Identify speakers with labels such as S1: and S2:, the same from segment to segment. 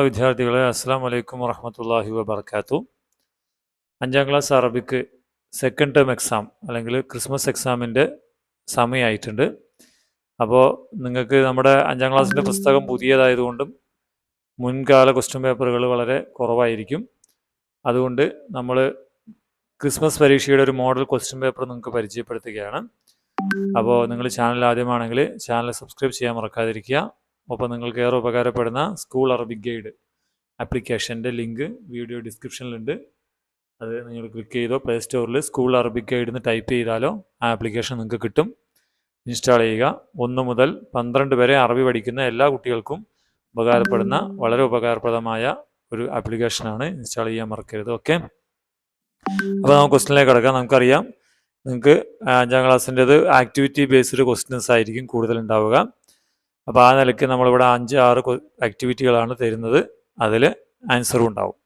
S1: പ്രിയമുള്ള വിദ്യാർത്ഥികളെ അസ്സാം വലൈക്കും വറഹമത്തല്ലാഹി വബർക്കാത്തു അഞ്ചാം class Arabic second term exam അല്ലെങ്കിൽ ക്രിസ്മസ് എക്സാമിന്റെ സമയമായിട്ടുണ്ട് അപ്പോൾ നിങ്ങൾക്ക് നമ്മുടെ അഞ്ചാം ക്ലാസ്സിന്റെ പുസ്തകം പുതിയതായതുകൊണ്ടും മുൻകാല ക്വസ്റ്റ്യൻ പേപ്പറുകൾ വളരെ കുറവായിരിക്കും. അതുകൊണ്ട് നമ്മൾ ക്രിസ്മസ് പരീക്ഷയുടെ ഒരു മോഡൽ ക്വസ്റ്റ്യൻ പേപ്പർ നിങ്ങൾക്ക് പരിചയപ്പെടുത്തുകയാണ്. അപ്പോൾ നിങ്ങൾ ചാനൽ ആദ്യമാണെങ്കിൽ ചാനൽ സബ്സ്ക്രൈബ് ചെയ്യാൻ മറക്കാതിരിക്കുക. ഒപ്പം നിങ്ങൾക്ക് ഏറെ ഉപകാരപ്പെടുന്ന സ്കൂൾ അറബിക് ഗൈഡ് ആപ്ലിക്കേഷന്റെ ലിങ്ക് വീഡിയോ ഡിസ്ക്രിപ്ഷനിലുണ്ട് അത് നിങ്ങൾ ക്ലിക്ക് ചെയ്തോ പ്ലേ സ്റ്റോറിൽ സ്കൂൾ അറബിക് ഗൈഡ് എന്ന് ടൈപ്പ് ചെയ്താലോ ആ ആപ്ലിക്കേഷൻ നിങ്ങൾക്ക് കിട്ടും. ഇൻസ്റ്റാൾ ചെയ്യുക. ഒന്ന് മുതൽ പന്ത്രണ്ട് വരെ അറബി പഠിക്കുന്ന എല്ലാ കുട്ടികൾക്കും ഉപകാരപ്പെടുന്ന വളരെ ഉപകാരപ്രദമായ ഒരു ആപ്ലിക്കേഷനാണ് ഇൻസ്റ്റാൾ ചെയ്യാൻ മറക്കരുത്. ഓക്കെ അപ്പോൾ നമുക്ക് ക്വസ്റ്റിനിലേക്ക് കിടക്കാം. നമുക്കറിയാം. നിങ്ങൾക്ക് അഞ്ചാം ക്ലാസ്സിന്റെത് ആക്ടിവിറ്റി ബേസ്ഡ് ക്വസ്റ്റ്യൻസ് ആയിരിക്കും കൂടുതൽ ഉണ്ടാവുക. അപ്പോൾ ആ നിലയ്ക്ക് നമ്മളിവിടെ അഞ്ച് ആറ് ആക്ടിവിറ്റികളാണ് തരുന്നത്. അതിൽ ആൻസറും ഉണ്ടാവും.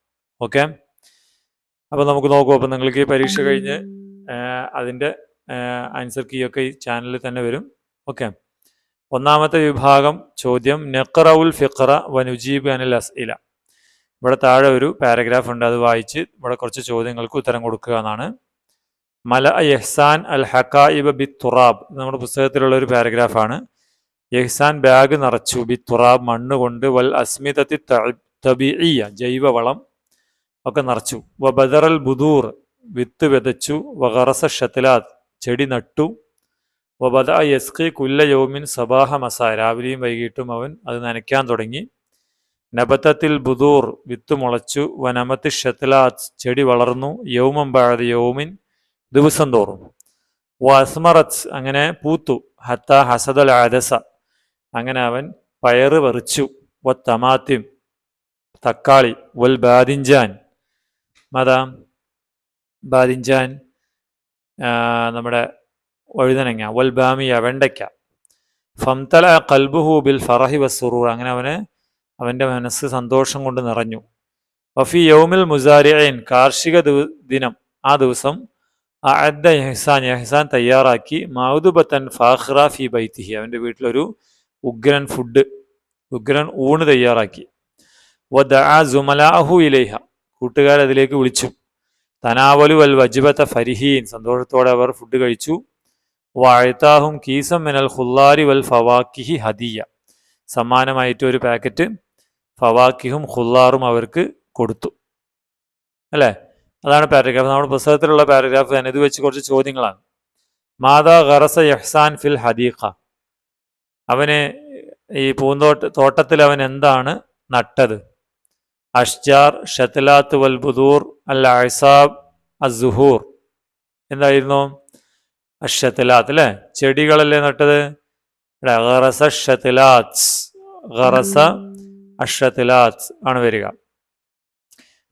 S1: ഓക്കെ അപ്പോൾ നമുക്ക് നോക്കൂ. അപ്പം നിങ്ങൾക്ക് ഈ പരീക്ഷ കഴിഞ്ഞ് അതിന്റെ ആൻസർ കീ ഒക്കെ ഈ ചാനലിൽ തന്നെ വരും. ഓക്കെ ഒന്നാമത്തെ വിഭാഗം ചോദ്യം നെക്കറവുൽ ഫിഖറ വനുജീബ് അനിൽ അസ്ഇല. ഇവിടെ താഴെ ഒരു പാരഗ്രാഫ് ഉണ്ട്. അത് വായിച്ച് ഇവിടെ കുറച്ച് ചോദ്യങ്ങൾക്ക് ഉത്തരം കൊടുക്കുക എന്നാണ്. മല എഹ്സാൻ അൽ ഹക്കായിബ ബി തുറാബ് നമ്മുടെ പുസ്തകത്തിലുള്ള ഒരു പാരഗ്രാഫാണ് യഹ്സാൻ ബാഗ് നിറച്ചു. ബി തുറാബ് മണ്ണ് കൊണ്ട്. വൽ അസ്മിതത്തി തബിഇയ ജൈവവളം ഒക്കെ നിറച്ചു. വ ബദറൽ ബുദൂർ വിത്ത് വിതച്ചു. വറസ ഷത്തിലാത്ത് ചെടി നട്ടു. വ ബദ യസ്കി കുല്ല യോമിൻ സബാഹ മസ. രാവിലെയും വൈകിട്ടും അവൻ അത് നനയ്ക്കാൻ തുടങ്ങി. നബത്തത്തിൽ ബുദൂർ വിത്ത് മുളച്ചു. വനമത്തി ഷത്തിലാത്ത് ചെടി വളർന്നു. യൗമം ബാഴ യൗമിൻ ദിവസം തോറും. വ അസ്മറത്ത് അങ്ങനെ പൂത്തു. ഹത്ത ഹസദൽ ആദസ അങ്ങനെ അവൻ പയറ് പറിച്ചു. വ തമാത്തിം തക്കാളി വൽ ബാദിഞ്ചാൻ മതാം? ബാദിഞ്ചാൻ നമ്മുടെ വഴുതനങ്ങ വൽ ബാമിയ വെണ്ടയ്ക്ക. ഫംതല കൽബുഹു ബിൽ ഫറഹി വസുറൂർ അങ്ങനെ അവന് അവന്റെ മനസ്സ് സന്തോഷം കൊണ്ട് നിറഞ്ഞു. വഫി യൗമിൽ മുസാരിയൻ കാർഷിക ദിനം. ആ ദിവസം അദ്ദ യഹ്സാൻ യഹ്സാൻ തയ്യാറാക്കി. മൗദുബത്തൻ ഫാഹ്റ ഫി ബൈത്തിഹി അവന്റെ വീട്ടിലൊരു ഉഗ്രൻ ഫുഡ് ഉഗ്രൻ ഊണ് തയ്യാറാക്കി. വദഅ ഇലൈഹ കൂട്ടുകാർ അതിലേക്ക് വിളിച്ചു. തനാവലു വൽ വജ്ബത്ത ഫരിഹീൻ സന്തോഷത്തോടെ അവർ ഫുഡ് കഴിച്ചു. വാഴ്ത്താഹും കീസം മിനൽ ഹുല്ലാരി വൽ ഫവാക്കിഹി ഹദിയ സമ്മാനമായിട്ട് ഒരു പാക്കറ്റ് ഫവാക്കിഹും ഹുല്ലാറും അവർക്ക് കൊടുത്തു. അല്ലേ? അതാണ് പാരഗ്രാഫ് നമ്മുടെ പുസ്തകത്തിലുള്ള പാരഗ്രാഫ് തന്നെ. ഇത് വെച്ച് കുറച്ച് ചോദ്യങ്ങളാണ്. മാതാ ഖറസ യഹ്സാൻ ഫിൽ ഹദീഖ. അവന് ഈ പൂന്തോട്ട തോട്ടത്തിൽ അവൻ എന്താണ് നട്ടത്? അഷ്ജാർ ഷത്തലാത്ത് വൽ ബുദൂർ അൽ അസാബ് അസുഹൂർ എന്തായിരുന്നു? അഷത്തലാത്ത് അല്ലേ? ചെടികളല്ലേ നട്ടത്? ഗറസ ഷത്തലാത്ത് ഗറസ അഷത്തലാത്ത് ആണ് വരിക.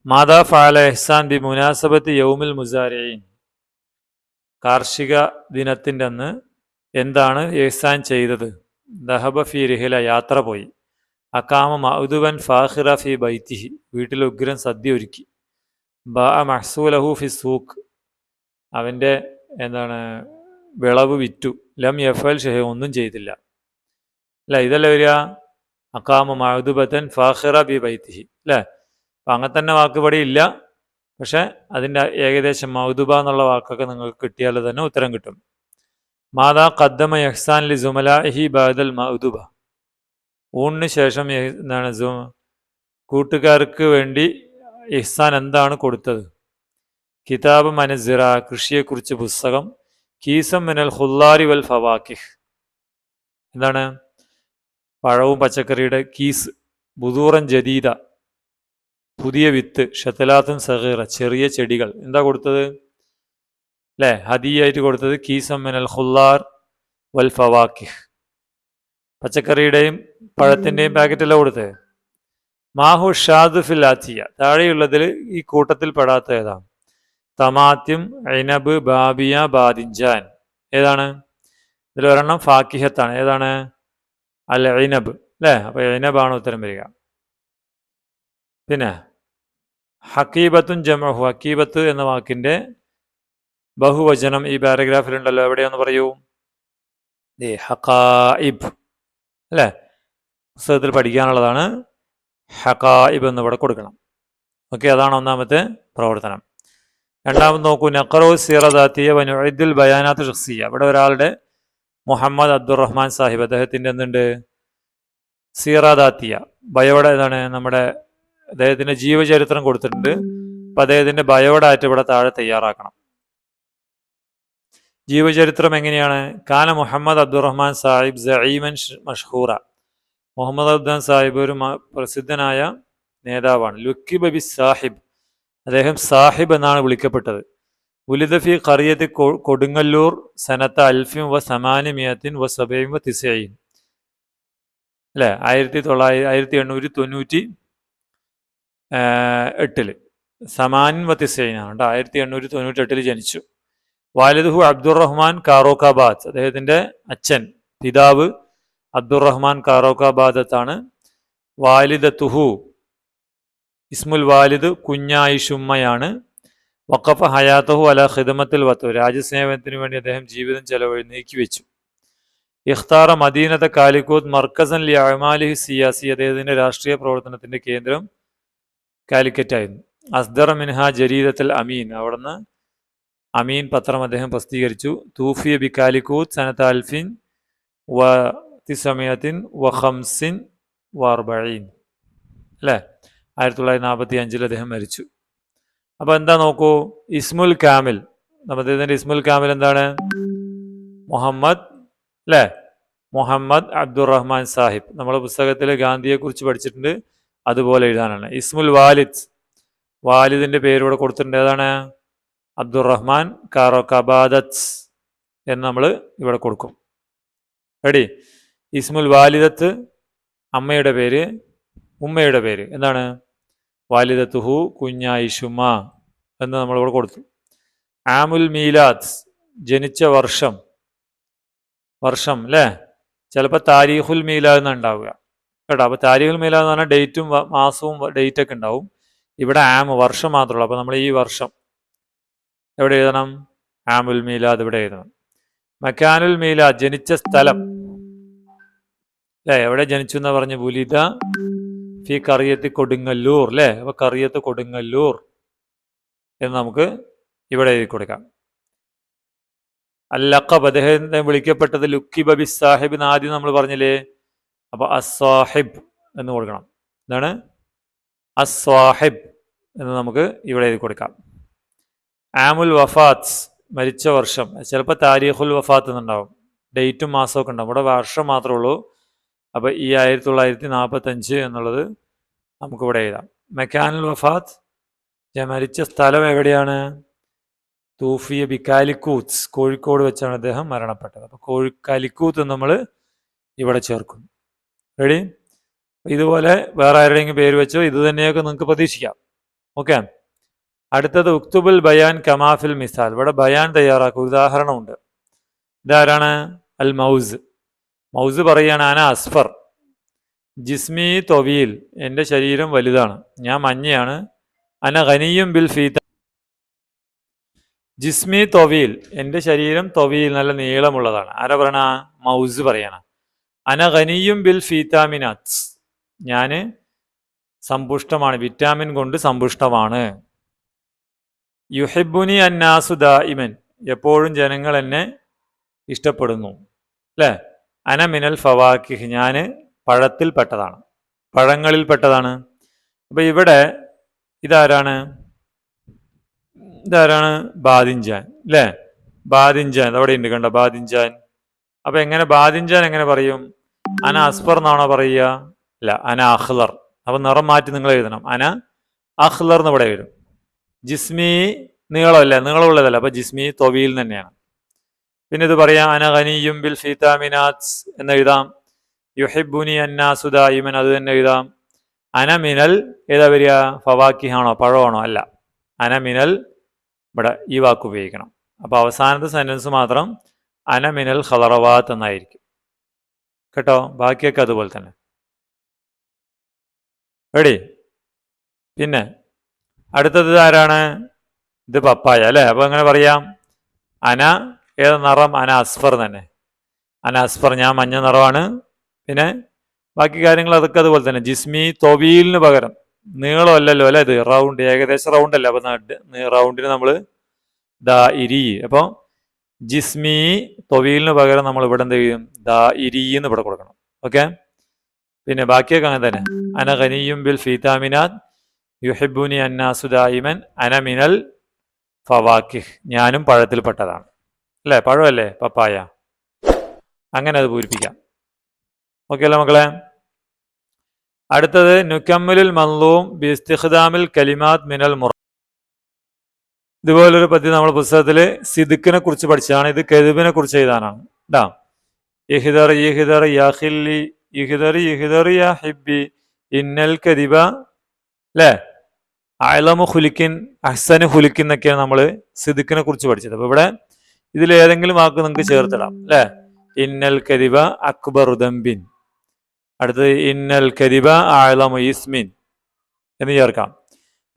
S1: മാതാ ഫാല എഹ്സാൻ ബി മുനാസബത്ത് യൗമിൽ മുസാരയിൻ കാർഷിക ദിനത്തിന്റെ അന്ന് എന്താണ് എഹ്സാൻ ചെയ്തത്? ദഹബ ഫി റിഹില യാത്ര പോയി. അക്കാമ മൗദുവൻ ഫാഹിറ ഫി ബൈത്തിഹി. വീട്ടിൽ ഉഗ്രൻ സദ്യ ഒരുക്കി. ബ മഹ്സൂലഹു ഫി സൂഖ്. അവന്റെ എന്താണ് വിളവ് വിറ്റു. ലം യഫൽ ഷെഹ ഒന്നും ചെയ്തില്ല. അല്ല ഇതല്ല വരിക? അക്കാമ മൗദുബത്തൻ ഫാഹിറ ബി ബൈത്തിഹി. അല്ലേ? അപ്പം അങ്ങനെ തന്നെ വാക്ക് ഇവിടെ ഇല്ല. പക്ഷെ അതിന്റെ ഏകദേശം മൗദുബ എന്നുള്ള വാക്കൊക്കെ നിങ്ങൾക്ക് കിട്ടിയാൽ തന്നെ ഉത്തരം കിട്ടും. മാതാ കദ്ദമ യഹ്സാൻ ലി സുമലാഹി ബാദൽ മൗദുബ ഊണിന് ശേഷം എന്താണ് കൂട്ടുകാർക്ക് വേണ്ടി ഇഹ്സാൻ എന്താണ് കൊടുത്തത്? കിതാബ് മനസിറ കൃഷിയെക്കുറിച്ച് പുസ്തകം കീസം മിനൽ ഹുല്ലാരി വൽ ഫവാക്കിഹ് എന്താണ്? പഴവും പച്ചക്കറിയുടെ കീസ് ബുദൂറൻ ജദീദ പുതിയ വിത്ത് ഷത്തലാത്തും സഹീറ ചെറിയ ചെടികൾ. എന്താ കൊടുത്തത്? അല്ലേ ഹദിയായിട്ട് കൊടുത്തത് കീസം മിനൽ ഹുല്ലാർ വൽ ഫവാക്കിഹ്. പച്ചക്കറിയുടെയും പഴത്തിന്റെയും പാക്കറ്റല്ല കൊടുത്തത്? മാഹു ഷാദ് ഫിൽ ആത്തിയ. താഴെയുള്ളതിൽ ഈ കൂട്ടത്തിൽ പെടാത്ത ഏതാണ്? തമാത്യം ഐനബ് ബാബിയ ബാദിൻജാൻ ഏതാണ്? ഇതിൽ ഒരെണ്ണം ഫാക്കിഹത്താണ്. ഏതാണ്? അൽ ഐനബ് അല്ലേ അപ്പോൾ ഐനബാണ് ഉത്തരം വരിക. പിന്നെ ഹക്കീബത്തും ജമഹു ഹക്കീബത്ത് എന്ന വാക്കിന്റെ ബഹുവചനം ഈ പാരഗ്രാഫിലുണ്ടല്ലോ എവിടെയാന്ന് പറയൂ? ഹക്കായിബ് അല്ലേ? പുസ്തകത്തിൽ പഠിക്കാനുള്ളതാണ് ഹക്കായിബ് എന്ന് ഇവിടെ കൊടുക്കണം. ഓക്കെ അതാണ് ഒന്നാമത്തെ പ്രവർത്തനം. രണ്ടാമത് നോക്കൂ നക്കറോ സീറദാത്തിയ വനുദിൽ ബയാനാത്ത് ഷഖ്സിയ. ഇവിടെ ഒരാളുടെ മുഹമ്മദ് അബ്ദുറഹ്മാൻ സാഹിബ് അദ്ദേഹത്തിന്റെ എന്തുണ്ട്? സീറദാത്തിയ ബയോഡ ഏതാണ് നമ്മുടെ അദ്ദേഹത്തിന്റെ ജീവചരിത്രം കൊടുത്തിട്ടുണ്ട്. അപ്പം അദ്ദേഹത്തിന്റെ ബയോഡാറ്റ് ഇവിടെ താഴെ തയ്യാറാക്കണം. ജീവചരിത്രം എങ്ങനെയാണ്? കാല മുഹമ്മദ് അബ്ദുറഹ്മാൻ സാഹിബ് സഈമൻ മഷ്ഹൂറ. മുഹമ്മദ് അബ്ദാൻ സാഹിബ് ഒരു പ്രസിദ്ധനായ നേതാവാണ്. ലുക്കി ബബി സാഹിബ്. അദ്ദേഹം സാഹിബ് എന്നാണ് വിളിക്കപ്പെട്ടത്. ഉലിദഫി ഖറിയത്ത് കൊടുങ്ങല്ലൂർ സനത്ത അൽഫിം വ സമാനിമിയത്തിൻ വ സബയും വ തിസയും അല്ലേ? ആയിരത്തി തൊള്ളായിരത്തി ആയിരത്തി എണ്ണൂറ്റി തൊണ്ണൂറ്റി എട്ടിൽ. സമാനിൻ വ തിസൈനാണ് കേട്ടോ. ആയിരത്തി എണ്ണൂറ്റി തൊണ്ണൂറ്റി എട്ടിൽ ജനിച്ചു. വാലിദുഹു അബ്ദുറഹ്മാൻ കാറോക്കാബാദ് അദ്ദേഹത്തിന്റെ അച്ഛൻ പിതാവ് അബ്ദുറഹ്മാൻ കാറോക്കാബാദത്താണ് വാലിദത്തുഹു ഇസ്മുൽ വാലിദ് കുഞ്ഞായിഷുമ്മയാണ്. വഖഫ ഹയാത്തഹു അല ഖിദമത്തിൽ വത്തു. രാജ്യസ്നേഹത്തിന് വേണ്ടി അദ്ദേഹം ജീവിതം ചെലവഴി നീക്കിവെച്ചു. ഇഖ്താറ മദീനത്തെ കാലിക്കോത്ത് മർക്കസൻ ലി അമാലിഹി സിയാസി അദ്ദേഹത്തിന്റെ രാഷ്ട്രീയ പ്രവർത്തനത്തിന്റെ കേന്ദ്രം കാലിക്കറ്റായിരുന്നു. അസ്ദർ മിൻഹ ജരീദത്തിൽ അമീൻ അവിടുന്ന് അമീൻ പത്രം അദ്ദേഹം പ്രസിദ്ധീകരിച്ചു. തൂഫിയ ബി കാലിക്കൂത്ത് സനത്ത് അൽഫിൻ വ തിസമയത്തിൻ വ ഹംസിൻ വാർബഴീൻ അല്ലേ? ആയിരത്തി തൊള്ളായിരത്തി നാൽപ്പത്തി അഞ്ചിൽ അദ്ദേഹം മരിച്ചു. അപ്പോൾ എന്താ നോക്കൂ? ഇസ്മുൽ കാമിൽ അദ്ദേഹത്തിന്റെ ഇസ്മുൽ കാമിൽ എന്താണ്? മുഹമ്മദ് അല്ലേ? മുഹമ്മദ് അബ്ദുറഹ്മാൻ സാഹിബ്. നമ്മുടെ പുസ്തകത്തിൽ ഗാന്ധിയെക്കുറിച്ച് പഠിച്ചിട്ടുണ്ട്. അതുപോലെ എഴുതാനാണ്. ഇസ്മുൽ വാലിദ്. വാലിദിന്റെ പേരിവിടെ കൊടുത്തിട്ടുണ്ട്. ഏതാണ്? അബ്ദുറഹ്മാൻ കാറോക്കബാദത്ത് എന്ന് നമ്മൾ ഇവിടെ കൊടുക്കും. റെഡി? ഇസ്മുൽ വാലിദത്ത് അമ്മയുടെ പേര് ഉമ്മയുടെ പേര്. എന്താണ്? വാലിദത്തുഹു കുഞ്ഞായിഷുമ എന്ന് നമ്മളിവിടെ കൊടുത്തു. ആമുൽ മീലാദ് ജനിച്ച വർഷം വർഷം അല്ലേ ചിലപ്പോൾ താരീഖുൽ മീലാദ് എന്നാണ് ഉണ്ടാവുക. കേട്ടോ? അപ്പോൾ താരീഖുൽ മീലാദ് എന്ന് പറഞ്ഞാൽ ഡേറ്റും മാസവും ഡേറ്റൊക്കെ ഉണ്ടാവും. ഇവിടെ ആം വർഷം മാത്രമേ ഉള്ളൂ. അപ്പോൾ നമ്മൾ ഈ വർഷം എവിടെ എഴുതണം? ആമുൽ മീലാദ് ഇവിടെ എഴുതണം. മക്കാനുൽ മീലാദ് ജനിച്ച സ്ഥലം. അല്ലേ എവിടെ ജനിച്ചു എന്ന് പറഞ്ഞു ബുലിത ഫി കറിയത്ത് കൊടുങ്ങല്ലൂർ അല്ലേ അപ്പൊ കറിയത്ത് കൊടുങ്ങല്ലൂർ എന്ന് നമുക്ക് ഇവിടെ എഴുതി കൊടുക്കാം. അല്ലഖബ് അദ്ദേഹത്തെ വിളിക്കപ്പെട്ടത് ലുക്കി ബബി സാഹിബ് എന്ന് ആദ്യം നമ്മൾ പറഞ്ഞില്ലേ? അപ്പൊ അസ്വാഹിബ് എന്ന് കൊടുക്കണം. എന്താണ്? അസ്വാഹിബ് എന്ന് നമുക്ക് ഇവിടെ എഴുതി കൊടുക്കാം. ആമുൽ വഫാത്ത് മരിച്ച വർഷം. ചിലപ്പോൾ താരീഖുൽ വഫാത്ത് എന്നുണ്ടാവും. ഡേറ്റും മാസമൊക്കെ ഉണ്ടാവും. ഇവിടെ വർഷം മാത്രമേ ഉള്ളൂ. അപ്പോൾ ഈ ആയിരത്തി തൊള്ളായിരത്തി നാൽപ്പത്തഞ്ച് എന്നുള്ളത് നമുക്കിവിടെ എഴുതാം. മെക്കാനുൽ വഫാത്ത്. മരിച്ച സ്ഥലം എവിടെയാണ്? തൂഫിയ ബിക്കാലിക്കൂത്ത് കോഴിക്കോട് വെച്ചാണ് അദ്ദേഹം മരണപ്പെട്ടത്. അപ്പോൾ കോഴി കാലിക്കൂത്ത് നമ്മൾ ഇവിടെ ചേർക്കും റെഡി ഇതുപോലെ വേറെ ആരുടെയെങ്കിലും പേര് വെച്ചോ ഇത് തന്നെയൊക്കെ നിങ്ങൾക്ക് പ്രതീക്ഷിക്കാം. ഓക്കെ അടുത്തത് ഉക്തുബുൽ ബയാൻ കമാഫിൽ മിസാൽ. ഇവിടെ ബയാൻ തയ്യാറാക്കുക. ഉദാഹരണമുണ്ട്. ഇതാരാണ്? അൽ മൗസ്. മൗസ് പറയാണ് ആന അസ്ഫർ. ജിസ്മി തൊവീൽ. എന്റെ ശരീരം വലുതാണ്. ഞാൻ മഞ്ഞയാണ്. അന ഖനിയും ബിൽ ഫീത്ത ജിസ്മി തൊവീൽ. എന്റെ ശരീരം തൊവീൽ. നല്ല നീളമുള്ളതാണ്. ആരാ പറയണ? മൗസ് പറയണ. അന ഖനിയും ബിൽ ഫീത്താമിനാ ഞാൻ സമ്പുഷ്ടമാണ്. വിറ്റാമിൻ കൊണ്ട് സമ്പുഷ്ടമാണ്. യുഹിബുനി അന്നാസു ദായിമൻ എപ്പോഴും ജനങ്ങൾ എന്നെ ഇഷ്ടപ്പെടുന്നു. അല്ലേ അന മിനൽ ഫവാക്കിഹ്. ഞാൻ പഴത്തിൽപ്പെട്ടതാണ് പഴങ്ങളിൽപ്പെട്ടതാണ് അപ്പോൾ ഇവിടെ ഇതാരാണ്? ഇതാരാണ്? ബാദിൻജാൻ. അല്ലേ ബാദിൻജാൻ. അവിടെ ഉണ്ട് കണ്ട? ബാദിൻജാൻ. അപ്പോൾ എങ്ങനെ ബാദിൻജാൻ എങ്ങനെ പറയും? അന അസ്ഫർ എന്നാണോ പറയുക? അല്ല അന അഹ്ലർ. അപ്പൊ നിറം മാറ്റി നിങ്ങൾ എഴുതണം. അന അഹ്ലർ എന്ന് ഇവിടെ വരും ജിസ്മി നീളമല്ല? നീളമുള്ളതല്ല? അപ്പൊ ജിസ്മി തൊവിയിൽ തന്നെയാണ്. പിന്നെ ഇത് പറയാം അന ഖനിയും ബിൽ ഫിതാമിനാസ് എന്ന് എഴുതാം. യുഹിബുനി അന്നാസുദായിമൻ അത് തന്നെ എഴുതാം. അനമിനൽ ഏതാ വരിക? ഫവാക്കിഹാണോ? പഴമാണോ? അല്ല. അനമിനൽ ഇവിടെ ഈ വാക്ക് ഉപയോഗിക്കണം. അപ്പോൾ അവസാനത്തെ സെന്റൻസ് മാത്രം അനമിനൽ മിനൽ ഖലറവാത്ത് എന്നായിരിക്കും. കേട്ടോ? ബാക്കിയൊക്കെ അതുപോലെ തന്നെ. റെഡി? പിന്നെ അടുത്തത് ആരാണ് ഇത് പപ്പായ അല്ലേ? അപ്പോൾ എങ്ങനെ പറയാം? അന ഏത് നിറം? അന അസ്ഫർ തന്നെ. അന അസ്ഫർ ഞാൻ മഞ്ഞ നിറമാണ്. പിന്നെ ബാക്കി കാര്യങ്ങൾ അതൊക്കെ അതുപോലെ തന്നെ. ജിസ്മി തൊവീലിന് പകരം. നീളമല്ലല്ലോ അല്ലെ ഇത്? റൗണ്ട് ഏകദേശം റൗണ്ട് അല്ല അപ്പൊ റൗണ്ടിന് നമ്മൾ ദാ ഇരി. അപ്പൊ ജിസ്മി തൊവീലിന് പകരം നമ്മൾ ഇവിടെ എന്ത് ചെയ്യും? ദാ ഇരി എന്ന് ഇവിടെ കൊടുക്കണം. ഓക്കെ? പിന്നെ ബാക്കിയൊക്കെ അങ്ങനെ തന്നെ. അന ഖനിയും ബിൽ ഫീതാമിനാത്. യുഹിബുനി അന്നാസുദായിമൻ അനമിനൽ അന മിനൽ ഫവാക്കിഹ്. ഞാനും പഴത്തിൽപ്പെട്ടതാണ്. അല്ലേ? പഴമല്ലേ? പപ്പായ. അങ്ങനെ അത് പൂരിപ്പിക്കാം. ഓക്കെ അല്ലേ മക്കളെ? അടുത്തത് നുക്കമ്മലിൽ മൻലൂം ബിസ്തിഖ്ദാമിൽ കലിമാത് മിനൽ മുറ. ഇതുപോലൊരു പദ്യം നമ്മൾ പുസ്തകത്തിൽ സിദുക്കിനെ കുറിച്ച് പഠിച്ചതാണ്. ഇത് കെതുബിനെ കുറിച്ച് എഴുതാനാണ്. ഇതാ ഇഹിദർ ഇഹിദർ യാഹില്ലി ഇഹിദർ ഇഹിദർ യാ ഹിബി ഇന്നൽ കദിബ. അല്ലേ അയലമു ഹുലിക്കിൻ അഹ്സന് ഹുലിക്കിൻ എന്നൊക്കെയാണ് നമ്മൾ സിദുക്കിനെ കുറിച്ച് പഠിച്ചത്. അപ്പൊ ഇവിടെ ഇതിൽ ഏതെങ്കിലും വാക്ക് നിങ്ങൾക്ക് ചേർത്തിടാം അല്ലെ? ഇന്നൽ കരിബ അക്ബർ ഉദംബിൻ അടുത്തത് ഇന്നൽ കരിബ അയലമു ഇസ്മിൻ എന്ന് ചേർക്കാം.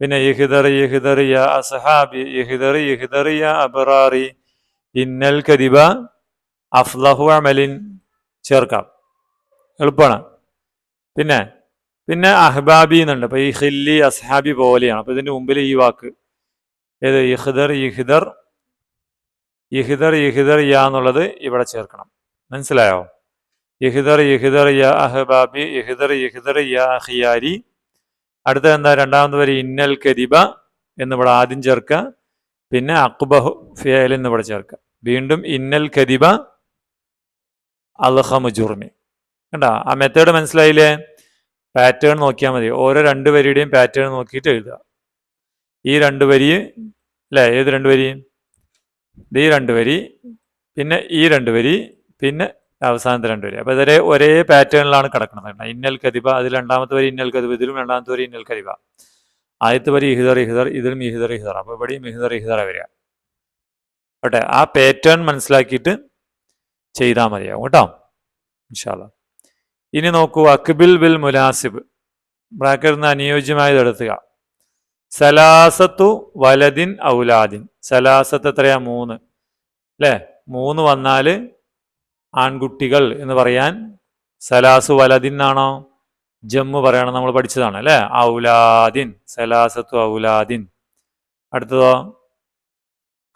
S1: പിന്നെ യഹിദർ ഇഹിദർ യാ അസ്ഹാബി ഇഹിദർ ഇഹിദർ യാ അബറാറി. ഇന്നൽ കരിബ അഫ്ലഹു അമലിൻ ചേർക്കാം. എളുപ്പമാണ് പിന്നെ പിന്നെ അഹ്ബാബി എന്നുണ്ട് അപ്പൊ ഈ ഹില്ലി അസ്ഹാബി പോലെയാണ്. അപ്പൊ ഇതിന്റെ മുമ്പിൽ ഈ വാക്ക്. ഏത്? ഇഹ്ദർ ഇഹിദർ ഇഹിദർ ഇഹിദർ യാ എന്നുള്ളത് ഇവിടെ ചേർക്കണം. മനസ്സിലായോ? ഇഹിദർ ഇഹിദർ യാ അഹ്ബാബി ഇഹിദർ ഇഹിദർ യാ അഹിയാരി അടുത്ത എന്താ? രണ്ടാമത് വരെ ഇന്നൽ കദിബ എന്നിവിടെ ആദ്യം ചേർക്കുക. പിന്നെ അക്ബഹു ഫിയൽ എന്നിവിടെ ചേർക്കുക. വീണ്ടും ഇന്നൽ കദിബ അൽഹമു ജുർമി. കണ്ട? ആ മെത്തേഡ് മനസ്സിലായില്ലേ? പാറ്റേൺ നോക്കിയാൽ മതി. ഓരോ രണ്ട് വരിയുടെയും പാറ്റേൺ നോക്കിയിട്ട് എഴുതുക. ഈ രണ്ട് വരി അല്ലേ? ഏത് രണ്ട് വരി? ഇത് ഈ രണ്ട് വരി പിന്നെ ഈ രണ്ട് വരി പിന്നെ അവസാനത്തെ രണ്ട് വരി. അപ്പോൾ ഇതൊരു ഒരേ പാറ്റേണിലാണ് കിടക്കുന്നത് ഇന്നൽ കതിബ അതിൽ രണ്ടാമത്തെ വരി ഇന്നൽ കതിബ ഇതിലും രണ്ടാമത്തെ വരി ഇന്നൽ കതിബ ആദ്യത്തെ വരി ഇഹിദർ ഇഹിദർ ഇതിലും ഇഹിദർ ഇഹിദർ അപ്പോൾ ഇവിടെയും ഇഹിദർ ഇഹിദർ വരിക. ഓട്ടെ ആ പാറ്റേൺ മനസ്സിലാക്കിയിട്ട് ചെയ്താൽ മതിയാവും കേട്ടോ. ഇൻഷാല്ല ഇനി നോക്കൂ അക്ബിൽ ബിൽ മുലാസിബ് ബ്രാക്കറ്റിൽ നിന്ന് അനുയോജ്യമായത് എടുത്തുക. സലാസത്തു വലദിൻ ഔലാദിൻ. സലാസത്ത് എത്രയാ? മൂന്ന്. അല്ലേ? മൂന്ന് വന്നാൽ ആൺകുട്ടികൾ എന്ന് പറയാൻ സലാസു വലദിൻ എന്നാണോ ജമ്മു പറയണം നമ്മൾ പഠിച്ചതാണ് അല്ലേ? ഔലാദിൻ. സലാസത്തു ഔലാദിൻ. അടുത്തതോ?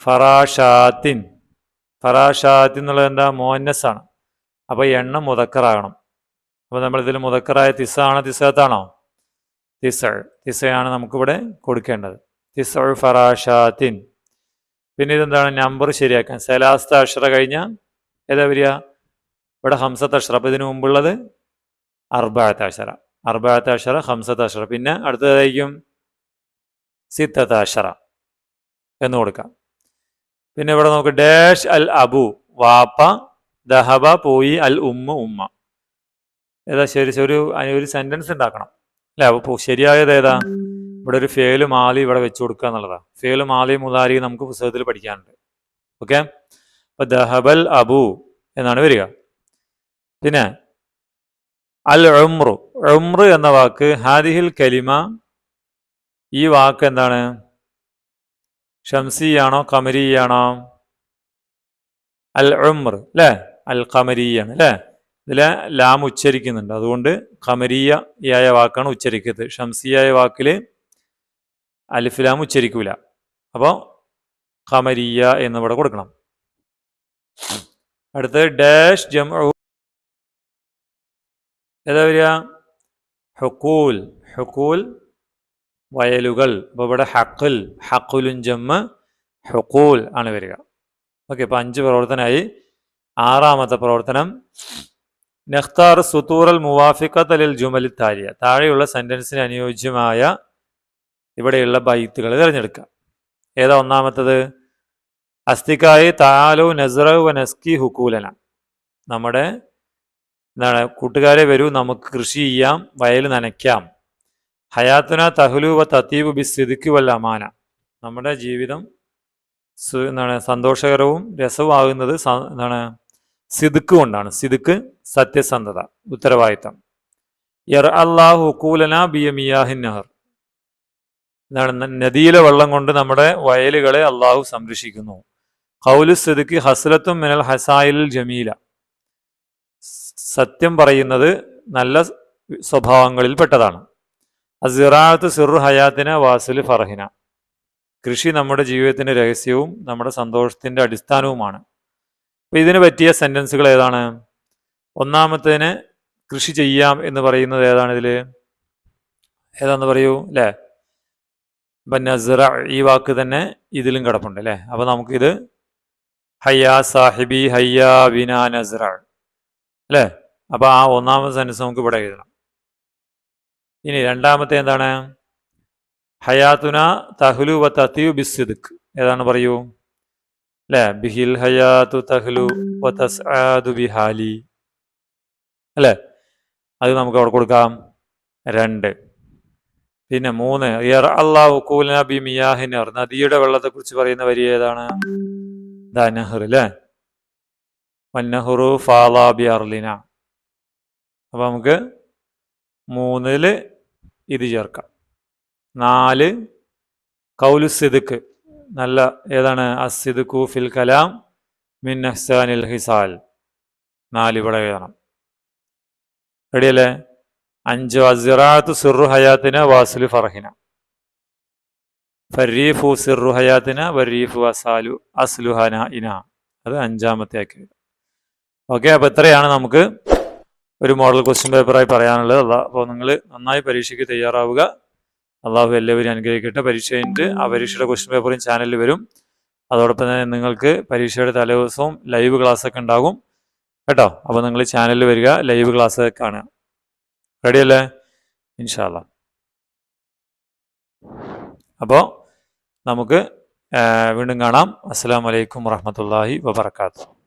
S1: ഫറാഷാത്തിൻ. ഫറാഷാത്തിൻ എന്നുള്ളത് എന്താ? മോന്നസ് ആണ് അപ്പൊ എണ്ണം മുതക്കറാകണം അപ്പൊ നമ്മൾ ഇതിൽ മുതക്കറായ തിസ ആണോ തിസത്താണോ തിസൾ തിസയാണ് നമുക്കിവിടെ കൊടുക്കേണ്ടത്. തിസൾ ഫറാഷാത്തിൻ. പിന്നെ ഇതെന്താണ്? നമ്പർ ശരിയാക്കാൻ. സലാസ്ത അക്ഷറ കഴിഞ്ഞാൽ ഏതാ വരിക? ഇവിടെ ഹംസത്ത് അക്ഷറ അപ്പൊ ഇതിനു മുമ്പുള്ളത് അർബാത്ത അക്ഷര അർബാത്ത അക്ഷറ ഹംസത്ത് അക്ഷറ പിന്നെ അടുത്തതായിരിക്കും സിത്തത്ത അക്ഷറ എന്ന് കൊടുക്കാം. പിന്നെ ഇവിടെ നമുക്ക് ഡാഷ് അൽ അബു. വാപ്പ ദഹബ പോയി അൽ ഉമ്മ ഉമ്മ. ഏതാ ശരി ഒരു ഒരു സെന്റൻസ് ഉണ്ടാക്കണം. അല്ലെ? അപ്പൊ ശരിയായത് ഏതാ? ഇവിടെ ഒരു ഫേൽ മാലി ഇവിടെ വെച്ചു കൊടുക്കുക എന്നുള്ളതാ. ഫേൽ മാലി മുതാരി നമുക്ക് പുസ്തകത്തിൽ പഠിക്കാനുണ്ട്. ഓക്കെ അപ്പൊ ദഹബൽ അബു എന്നാണ് വരിക. പിന്നെ അൽ ഉംറു. ഉംറു എന്ന വാക്ക് ഹാദിഹിൽ കലിമ ഈ വാക്ക് എന്താണ്? ഷംസിയാണോ കമരിയാണോ അൽ ഉംർ അല്ലേ? അൽ കമരിയാണ് അല്ലേ? ഇതിലെ ലാം ഉച്ചരിക്കുന്നുണ്ട്. അതുകൊണ്ട് കമരീയയായ വാക്കാണ് ഉച്ചരിക്കുന്നത് ഷംസിയായ വാക്കിൽ അലിഫ് ലാം ഉച്ചരിക്കൂല. അപ്പോൾ കമരീയ എന്നിവിടെ കൊടുക്കണം. അടുത്ത് ഡാഷ് ജം ഏതാ വരിക? ഹുക്കൂൽ. ഹുക്കൂൽ വയലുകൾ. അപ്പോൾ ഇവിടെ ഹക്കുൽ ഹക്കുലും ജമ്മ് ഹുക്കൂൽ ആണ് വരിക. ഓക്കെ അപ്പോൾ അഞ്ച് പ്രവർത്തനമായി ആറാമത്തെ പ്രവർത്തനം നഖ്താർ സുത്തൂറൽ മുവാഫിക്കത്ത് അലിൽ ജുമലി താലിയ താഴെയുള്ള സെന്റൻസിന് അനുയോജ്യമായ ഇവിടെയുള്ള ബൈത്തുകൾ തിരഞ്ഞെടുക്കുക ഏതാ ഒന്നാമത്തത്? അസ്തിക്കായി താലു നസ്റു നസ്കി ഹുക്കൂലന നമ്മുടെ എന്താണ്? കൂട്ടുകാരെ വരൂ നമുക്ക് കൃഷി ചെയ്യാം വയൽ നനയ്ക്കാം. ഹയാത്തുന തഹ്ലു വ തത്തീബ് ബി സിദിക്ക് വൽ അമാന. നമ്മുടെ ജീവിതം എന്താണ്? സന്തോഷകരവും രസവുമാകുന്നത് സ- എന്താണ്? സിദുക്ക് കൊണ്ടാണ്. സിദുക്ക് സത്യസന്ധത ഉത്തരവാദിത്തം. യർ അള്ളാഹു കൂലന ബിയമിയാഹിൻ നഹർ. എന്താണ്? നദിയിലെ വെള്ളം കൊണ്ട് നമ്മുടെ വയലുകളെ അള്ളാഹു സംരക്ഷിക്കുന്നു. കൗലു സിദുക്ക് ഹസ്രത്തും മിനൽ ഹസായിൽ ജമീല. സത്യം പറയുന്നത് നല്ല സ്വഭാവങ്ങളിൽ പെട്ടതാണ് അസിറാത്ത് സിറു ഹയാത്തിന വാസിൽ ഫർഹിന. കൃഷി നമ്മുടെ ജീവിതത്തിന്റെ രഹസ്യവും നമ്മുടെ സന്തോഷത്തിന്റെ അടിസ്ഥാനവുമാണ്. ഇതിന് പറ്റിയ സെന്റൻസുകൾ ഏതാണ്? ഒന്നാമത്തേന് കൃഷി ചെയ്യാം എന്ന് പറയുന്നത് ഏതാണ് ഇതിൽ? ഏതാന്ന് പറയൂ അല്ലേ ഇപ്പം നസറ ഈ വാക്ക് തന്നെ ഇതിലും കിടപ്പുണ്ട് അല്ലേ അപ്പൊ നമുക്കിത് ഹയ്യാ സാഹിബി ഹയ്യാ വിന നസറ അല്ലേ അപ്പോൾ ആ ഒന്നാമത്തെ സെന്റൻസ് നമുക്ക് ഇവിടെ എഴുതണം. ഇനി രണ്ടാമത്തെ എന്താണ്? ഹയാത്തുന തഹ്ലു വ തത്തിയു ബിസിദ്ക്ക് ഏതാണ് പറയൂ? അല്ലേ ബിഹിൽ ഹയാത്തു തഹ്ലു വതസ്ആദു ബിഹാലി അല്ലേ? അത് നമുക്ക് അവിടെ കൊടുക്കാം. രണ്ട്. പിന്നെ മൂന്ന്. അള്ളാഹു ബി നദിയുടെ വെള്ളത്തെ കുറിച്ച് പറയുന്ന വരി ഏതാണ്? ദാ നഹർ അല്ലേ? ഫാലാ ബി അർലിന അപ്പൊ നമുക്ക് മൂന്നിൽ ഇത് ചേർക്കാം. നാല് കൗലു സിദുക്ക് നല്ല ഏതാണ്? അസിദ് ഫിൽ കലാം മിൻ അഹ്സാനിൽ ഹിസാൽ. നാല് ഇവിടെ എഴുതണം റെഡിയല്ലേ? അഞ്ച് അസിറാത്ത് സിറു ഹയാത്തിന വാസുലു ഫർഹിന ഫരീഫു സിറു ഹയാത്തിന വരീഫു അസാലു അസ്ലുഹന ഇന. അത് അഞ്ചാമത്തെ ആക്കി. ഓക്കെ അപ്പോൾ ഇത്രയാണ് നമുക്ക് ഒരു മോഡൽ ക്വസ്റ്റ്യൻ പേപ്പറായി പറയാനുള്ളത്. അപ്പോൾ നിങ്ങൾ നന്നായി പരീക്ഷയ്ക്ക് തയ്യാറാവുക. അള്ളാഹു എല്ലാവരും അനുഗ്രഹിക്കട്ടെ. പരീക്ഷ കഴിഞ്ഞിട്ട് ആ പരീക്ഷയുടെ ക്വസ്റ്റ്യൻ പേപ്പറും ചാനലിൽ വരും. അതോടൊപ്പം തന്നെ നിങ്ങൾക്ക് പരീക്ഷയുടെ തലേദിവസവും ലൈവ് ക്ലാസ് ഒക്കെ ഉണ്ടാകും. കേട്ടോ? അപ്പോൾ നിങ്ങൾ ചാനലിൽ വരിക ലൈവ് ക്ലാസ് കാണുക. റെഡിയല്ലേ ഇൻഷാല്ല അപ്പോൾ നമുക്ക് വീണ്ടും കാണാം. അസ്സാം വലൈക്കും വറഹമത്തല്ലാഹി വബർക്കാത്തു